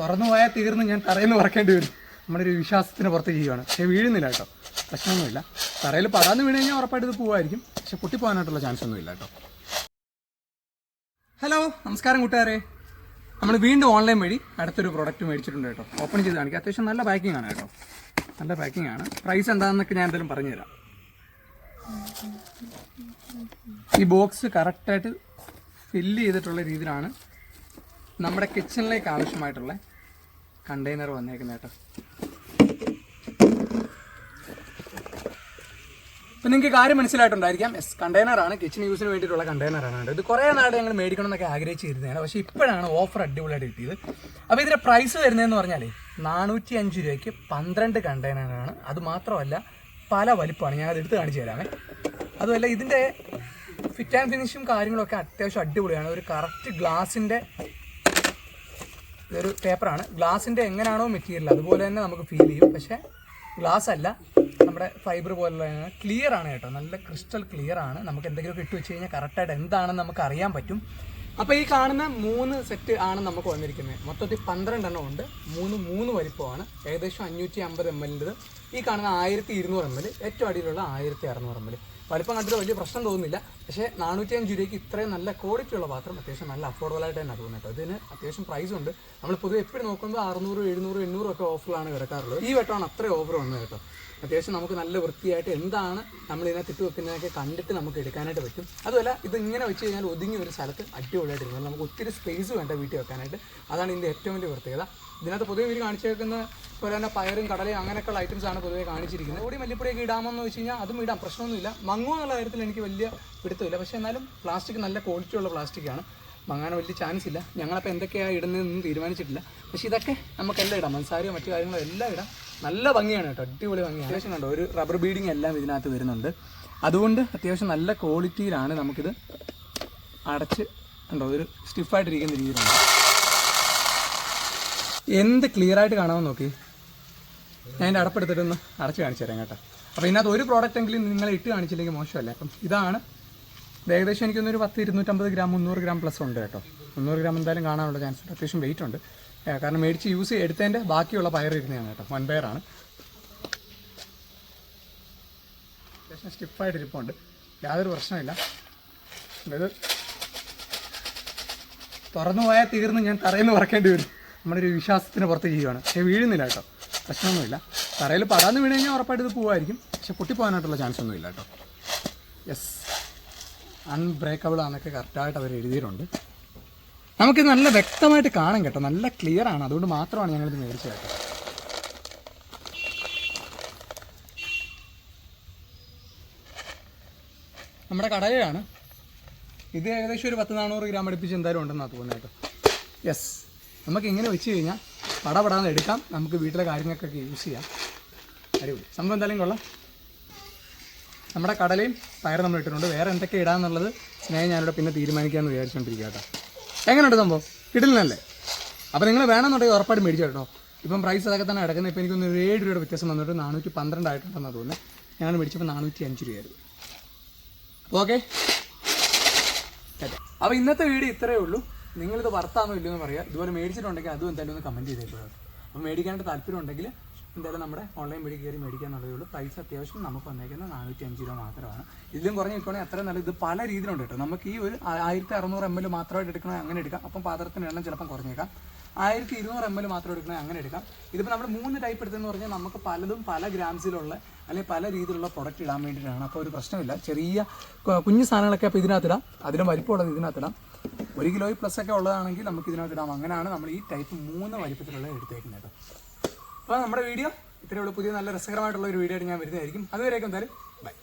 തുറന്നു പോയാൽ തീർന്ന് ഞാൻ തറയിൽ പറക്കേണ്ടി വരും. നമ്മുടെ ഒരു വിശ്വാസത്തിന് പുറത്ത് ചെയ്യുകയാണ് പക്ഷേ വീഴുന്നില്ല കേട്ടോ. പ്രശ്നമൊന്നുമില്ല. തറയിൽ പടാന്ന് വീണ് കഴിഞ്ഞാൽ ഉറപ്പായിട്ട് ഇത് പോവായിരിക്കും. പക്ഷെ പൊട്ടിപ്പോകാനായിട്ടുള്ള ചാൻസ് ഒന്നുമില്ല കേട്ടോ. ഹലോ നമസ്കാരം കൂട്ടുകാരെ. നമ്മൾ വീണ്ടും ഓൺലൈൻ വഴി അടുത്തൊരു പ്രൊഡക്റ്റ് മേടിച്ചിട്ടുണ്ട് കേട്ടോ. ഓപ്പൺ ചെയ്ത് കാണിക്കുക അത്യാവശ്യം നല്ല പാക്കിംഗ് ആണ് കേട്ടോ. നല്ല പാക്കിംഗ് ആണ്. പ്രൈസ് എന്താണെന്നൊക്കെ ഞാൻ എന്തായാലും പറഞ്ഞുതരാം. ഈ ബോക്സ് കറക്റ്റായിട്ട് ഫില്ല് ചെയ്തിട്ടുള്ള രീതിയിലാണ് നമ്മുടെ കിച്ചണിലേക്ക് ആവശ്യമായിട്ടുള്ള കണ്ടെയ്നർ വന്നേക്കുന്നത് കേട്ടോ. ഇപ്പം നിങ്ങൾക്ക് കാര്യം മനസ്സിലായിട്ടുണ്ടായിരിക്കാം. എസ് കണ്ടെയ്നറാണ് കിച്ചൺ യൂസിന് വേണ്ടിയിട്ടുള്ള കണ്ടെയ്നറാണ് കേട്ടോ. ഇത് കുറേ നാട് ഞങ്ങൾ മേടിക്കണം എന്നൊക്കെ ആഗ്രഹിച്ചിരുന്നതാണ് പക്ഷേ ഇപ്പോഴാണ് ഓഫർ അടിപൊളിയായിട്ട് കിട്ടിയത്. അപ്പോൾ ഇതിന്റെ പ്രൈസ് വരുന്നതെന്ന് പറഞ്ഞാൽ നാനൂറ്റി അഞ്ച് രൂപയ്ക്ക് പന്ത്രണ്ട് കണ്ടെയ്നറാണ് അത് മാത്രമല്ല പല വലിപ്പമാണ്. ഞാൻ അത് എടുത്ത് കാണിച്ചു തരാമേ. അതുമല്ല ഇതിന്റെ ഫിറ്റ് ആൻഡ് ഫിനിഷും കാര്യങ്ങളൊക്കെ അത്യാവശ്യം അടിപൊളിയാണ്. ഒരു കറക്റ്റ് ഗ്ലാസിന്റെ ഇതൊരു പേപ്പറാണ്. ഗ്ലാസിന്റെ എങ്ങനെയാണോ മെറ്റീരിയൽ അതുപോലെ തന്നെ നമുക്ക് ഫീൽ ചെയ്യും. പക്ഷേ ഗ്ലാസ് അല്ല നമ്മുടെ ഫൈബർ പോലുള്ള ക്ലിയർ ആണ് കേട്ടോ. നല്ല ക്രിസ്റ്റൽ ക്ലിയർ ആണ്. നമുക്ക് എന്തെങ്കിലുമൊക്കെ ഇട്ട് വെച്ച് കഴിഞ്ഞാൽ കറക്റ്റായിട്ട് എന്താണെന്ന് നമുക്ക് അറിയാൻ പറ്റും. അപ്പോൾ ഈ കാണുന്ന മൂന്ന് സെറ്റ് ആണ് നമുക്ക് വന്നിരിക്കുന്നത്. മൊത്തത്തിൽ പന്ത്രണ്ടെണ്ണം ഉണ്ട്. മൂന്ന് മൂന്ന് വലിപ്പമാണ്. ഏകദേശം അഞ്ഞൂറ്റി അമ്പത് എം എല്ലിന്റെ ഈ കാണുന്ന ആയിരത്തി ഇരുന്നൂറ് എം എൽ ഏറ്റവും അടിയിലുള്ള ആയിരത്തി അറുന്നൂറ് എം എൽ വലിപ്പം കണ്ടിട്ട് വലിയ പ്രശ്നം തോന്നുന്നില്ല. പക്ഷേ നാനൂറ്റി അഞ്ച് രൂപയ്ക്ക് ഇത്രയും നല്ല ക്വാളിറ്റി ഉള്ള പാത്രം അത്യാവശ്യം നല്ല അഫോർഡബിൾ ആയിട്ട് തന്നെ തോന്നുന്നത് ഇതിന് അത്യാവശ്യം പ്രൈസ് ഉണ്ട്. നമ്മൾ പൊതുവെ എപ്പോഴും നോക്കുമ്പോൾ അറുന്നൂറ് എഴുന്നൂറ് എണ്ണൂറ് ഒക്കെ ഓഫറിലാണ് കിടക്കാറുള്ളത്. ഈ വട്ടമാണ് അത്രയും ഓഫർ വന്നത് കേട്ടോ. അത്യാവശ്യം നമുക്ക് നല്ല വൃത്തിയായിട്ട് എന്താണ് നമ്മൾ ഇതിനകത്ത് ഇട്ട് വെക്കുന്നതൊക്കെ കണ്ടിട്ട് നമുക്ക് എടുക്കാനായിട്ട് പറ്റും. അതുമല്ല ഇത് ഇങ്ങനെ വെച്ച് കഴിഞ്ഞാൽ ഒതുങ്ങി ഒരു സ്ഥലത്ത് അടിപൊളിയായിട്ട് ഇരുന്നാൽ നമുക്ക് ഒത്തിരി സ്പേസ് വേണ്ട വീട്ടിൽ വെക്കാനായിട്ട്. അതാണ് ഇതിന്റെ ഏറ്റവും വലിയ പ്രത്യേകത. ഇതിനകത്ത് പൊതുവെ ഇവർ കാണിച്ചേക്കുന്ന പോലെ തന്നെ പയറും കടലയും അങ്ങനെയൊക്കെയുള്ള ഐറ്റംസ് ആണ് പൊതുവെ കാണിച്ചിരിക്കുന്നത്. ഓടി മല്ലിപ്പൊടിയൊക്കെ ഇടാമെന്ന് വെച്ച് കഴിഞ്ഞാൽ അതും ഇടാം. പ്രശ്നമൊന്നുമില്ല. മങ്ങുമോ എന്നുള്ള കാര്യത്തിൽ എനിക്ക് വലിയ പിടുത്തമില്ല. പക്ഷേ എന്നാലും പ്ലാസ്റ്റിക് നല്ല ക്വാളിറ്റി ഉള്ള പ്ലാസ്റ്റിക്കാണ് മങ്ങാൻ വലിയ ചാൻസ് ഇല്ല. ഞങ്ങളപ്പോൾ എന്തൊക്കെയാണ് ഇടുന്നതെന്ന് തീരുമാനിച്ചിട്ടില്ല. പക്ഷേ ഇതൊക്കെ നമുക്കെല്ലാം ഇടാം. മൻസാരിയോ മറ്റു കാര്യങ്ങളോ എല്ലാം ഇടാം. നല്ല ഭംഗിയാണ് കേട്ടോ. അടിപൊളി ഭംഗിയാണ്. അത്യാവശ്യം കണ്ടോ ഒരു റബ്ബർ ബീഡിങ് എല്ലാം ഇതിനകത്ത് വരുന്നുണ്ട്. അതുകൊണ്ട് അത്യാവശ്യം നല്ല ക്വാളിറ്റിയിലാണ് നമുക്കിത് അടച്ച് ഉണ്ടോ ഒരു സ്റ്റിഫായിട്ടിരിക്കുന്ന രീതിയിലുണ്ട് എന്ത് ക്ലിയർ ആയിട്ട് കാണാമെന്ന് നോക്കി. ഞാൻ എന്റെ അടപ്പെടുത്തിട്ടൊന്ന് അടച്ച് കാണിച്ചു തരാം കേട്ടോ. അപ്പോൾ ഇതിനകത്ത് ഒരു പ്രോഡക്റ്റ് എങ്കിലും നിങ്ങൾ ഇട്ട് കാണിച്ചില്ലെങ്കിൽ മോശമല്ലേ? അപ്പം ഇതാണ്. ഇത് ഏകദേശം എനിക്കൊന്നൊരു പത്ത് ഇരുന്നൂറ്റമ്പത് ഗ്രാം മുന്നൂറ് ഗ്രാം പ്ലസ് ഉണ്ട് കേട്ടോ. മുന്നൂറ് ഗ്രാം എന്തായാലും കാണാനുള്ള ചാൻസ് ഉണ്ട്. അത്യാവശ്യം വെയിറ്റ് ഉണ്ട്. കാരണം മേടിച്ച് യൂസ് എടുത്തതിന്റെ ബാക്കിയുള്ള പയർ ഇരുന്നതാണ് കേട്ടോ. വൺ പയറാണ് അത്യാവശ്യം സ്റ്റിഫായിട്ട് ഇരിപ്പുണ്ട്. യാതൊരു പ്രശ്നമില്ല ഇത് തുറന്നു പോയാൽ തീർന്ന് ഞാൻ തറയിൽ നിന്ന് പറക്കേണ്ടി വരും. നമ്മുടെ ഒരു വിശ്വാസത്തിന് പുറത്ത് ചെയ്യുകയാണ് പക്ഷേ വീഴുന്നില്ല കേട്ടോ. പ്രശ്നമൊന്നുമില്ല. തറയിൽ പടാന്ന് വീണ് കഴിഞ്ഞാൽ ഉറപ്പായിട്ട് ഇത് പോവായിരിക്കും. പക്ഷെ പൊട്ടിപ്പോകാനായിട്ടുള്ള ചാൻസ് ഒന്നുമില്ല കേട്ടോ. യെസ് അൺബ്രേക്കബിൾ ആണെന്നൊക്കെ കറക്റ്റായിട്ട് അവർ എഴുതിയിട്ടുണ്ട്. നമുക്കിത് നല്ല വ്യക്തമായിട്ട് കാണാം കേട്ടോ. നല്ല ക്ലിയർ ആണ്. അതുകൊണ്ട് മാത്രമാണ് ഞങ്ങളിത് മേടിച്ചത് കേട്ടോ. നമ്മുടെ കടയിലാണ് ഇത് ഏകദേശം ഒരു പത്ത് നാനൂറ് ഗ്രാം അടുപ്പിച്ച് എന്തായാലും ഉണ്ടെന്നാണ് തോന്നുന്നത് കേട്ടോ. യെസ് നമുക്ക് ഇങ്ങനെ വെച്ച് കഴിഞ്ഞാൽ പടപടാന്ന് എടുക്കാം. നമുക്ക് വീട്ടിലെ കാര്യങ്ങൾക്കൊക്കെ യൂസ് ചെയ്യാം. അടിപൊളി. സംഭവം എന്തായാലും കൊള്ളാം. നമ്മുടെ കടലയും പയർ നമ്മൾ ഇട്ടിട്ടുണ്ട്. വേറെ എന്തൊക്കെ ഇടാന്നുള്ളത് സ്നേഹം ഞാനിവിടെ പിന്നെ തീരുമാനിക്കാമെന്ന് വിചാരിച്ചുകൊണ്ടിരിക്കുക കേട്ടോ. എങ്ങനെയുണ്ട് സംഭവം? കിട്ടില്ലല്ലേ അപ്പോൾ നിങ്ങൾ വേണമെന്നുണ്ടെങ്കിൽ ഉറപ്പായിട്ട് മേടിച്ചു കേട്ടോ ഇപ്പം പ്രൈസ് അതൊക്കെ തന്നെ കിടക്കുന്നത്. ഇപ്പോൾ എനിക്കൊന്ന് ഒരു ഏഴ് രൂപയുടെ വ്യത്യാസം വന്നിട്ട് നാനൂറ്റി പന്ത്രണ്ടായിട്ടുണ്ടെന്നാണ് തോന്നുന്നത് ഞാൻ മേടിച്ചപ്പോൾ നാനൂറ്റി അഞ്ച് രൂപയായിരുന്നു. ഓക്കെ അപ്പോൾ ഇന്നത്തെ വീഡിയോ ഇത്രയേ ഉള്ളൂ. നിങ്ങളിത് വർത്താണോ ഇല്ലെന്ന് എന്ന് പറയാം. ഇതുപോലെ മേടിച്ചിട്ടുണ്ടെങ്കിൽ അതും എന്തായാലും ഒന്ന് കമന്റ് ചെയ്തേക്കുക അപ്പോൾ മേടിക്കാനായിട്ട് താല്പര്യം ഉണ്ടെങ്കിൽ എന്തായാലും നമ്മുടെ ഓൺലൈൻ വഴി കയറി മേടിക്കാന്നുള്ളതേ ഉള്ളൂ. പ്രൈസ് അത്യാവശ്യം നമുക്ക് വന്നേക്കുന്നത് നാനൂറ്റി അഞ്ച് രൂപ മാത്രമാണ്. ഇതിലും കുറഞ്ഞ് നിൽക്കുകയാണെങ്കിൽ അത്രയും നല്ല ഇത് പല രീതിയിലുണ്ട് കേട്ടോ. നമുക്ക് ഈ ഒരു ആയിരത്തി അറുന്നൂറ് എം എൽ മാത്രമായിട്ട് എടുക്കണമെങ്കിൽ അങ്ങനെ എടുക്കാം. അപ്പം പാത്രത്തിന് എണ്ണം ചിലപ്പം കുറഞ്ഞേക്കാം. ആയിരത്തി ഇരുന്നൂറ് എം എൽ മാത്രം എടുക്കണേ അങ്ങനെ എടുക്കാം. ഇതിപ്പോൾ നമ്മൾ മൂന്ന് ടൈപ്പ് എടുത്തെന്ന് പറഞ്ഞാൽ നമുക്ക് പലതും പല ഗ്രാംസിലുള്ള അല്ലെങ്കിൽ പല രീതിയിലുള്ള പ്രൊഡക്റ്റ് ഇടാൻ വേണ്ടിയിട്ടാണ്. അപ്പോൾ ഒരു പ്രശ്നമില്ല. ചെറിയ കുഞ്ഞു സാധനങ്ങളൊക്കെ അപ്പോൾ ഇതിനകത്തിടാം. അതിലും വലിപ്പമുള്ളത് ഇതിനകത്തിടാം. ഒരു കിലോയിൽ പ്ലസ് ഒക്കെ ഉള്ളതാണെങ്കിൽ നമുക്ക് ഇതിനകത്ത് ഇടാം. അങ്ങനെയാണ് നമ്മൾ ഈ ടൈപ്പ് മൂന്ന് വലിപ്പത്തിലുള്ള എടുത്തേക്കുന്നത്. അപ്പോൾ നമ്മുടെ വീഡിയോ ഇത്രയുള്ള പുതിയ നല്ല രസകരമായിട്ടുള്ള ഒരു വീഡിയോ ആയിട്ട് ഞാൻ വരുന്നതായിരിക്കും. അതുവരെയൊക്കെ എന്തായാലും ബൈ